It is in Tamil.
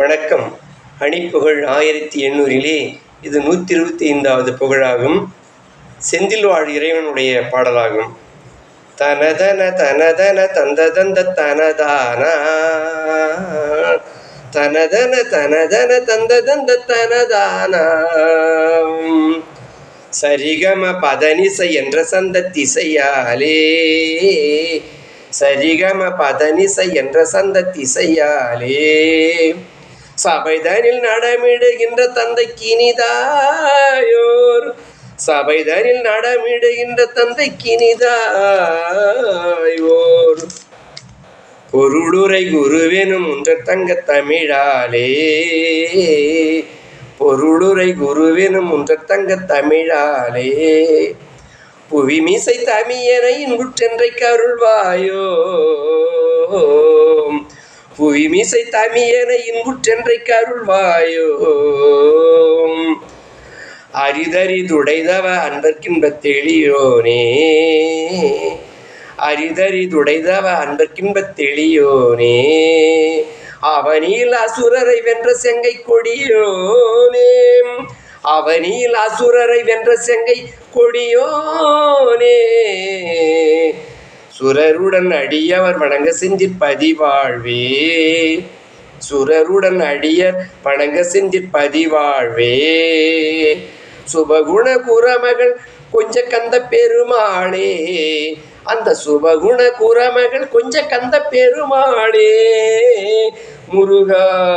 வணக்கம். அணிப்புகழ் ஆயிரத்தி எண்ணூறிலே இது நூற்றி இருபத்தி ஐந்தாவது புகழாகும். செந்தில் வாழ் இறைவனுடைய பாடலாகும். தனதன தனதன தந்த தந்த தனதானா? தனதன தனதன தந்த தந்த தனதானா? சரிகம பதனிசை என்ற சந்த திசையாலே. சரிகம பதனிசை என்ற சந்த திசையாலே. சபைதனில் நடமிடுகின்ற தந்தைக்கு இனிதாயோர். சபைதனில் நடமிடுகின்ற தந்தைக்கு இனிதாயோர். பொருளுரை குருவெனும் உன்ற தங்க தமிழாலே. பொருளுரை குருவெனும் உன்ற தங்க தமிழாலே. புவிமிசை தமியன இன்புற்றென்றை கருள்வாயோ புவிமிசை தமியன இன்புற்றென்றைக்கு அருள்வாயோ? அரிதறிதுடைதவ அன்பர்க்கின்ப தெளியோனே. அரிதறிதுடைதவ அன்பர்க்கின்ப தெளியோனே. அவனில் அசுரரை வென்ற செங்கை கொடியோனே. அவனில் அசுரரை வென்ற செங்கை கொடியோனே. சுரருடன் அடியவர் வணங்க செஞ்சிற் பதிவாழ்வே. சுரருடன் அடியர் வணங்க செஞ்சிற் பதிவாழ்வே. சுபகுண குரமகள் கொஞ்ச கந்த பெருமாளே. அந்த சுபகுண குரமகள் கொஞ்ச கந்த பெருமாளே. முருகா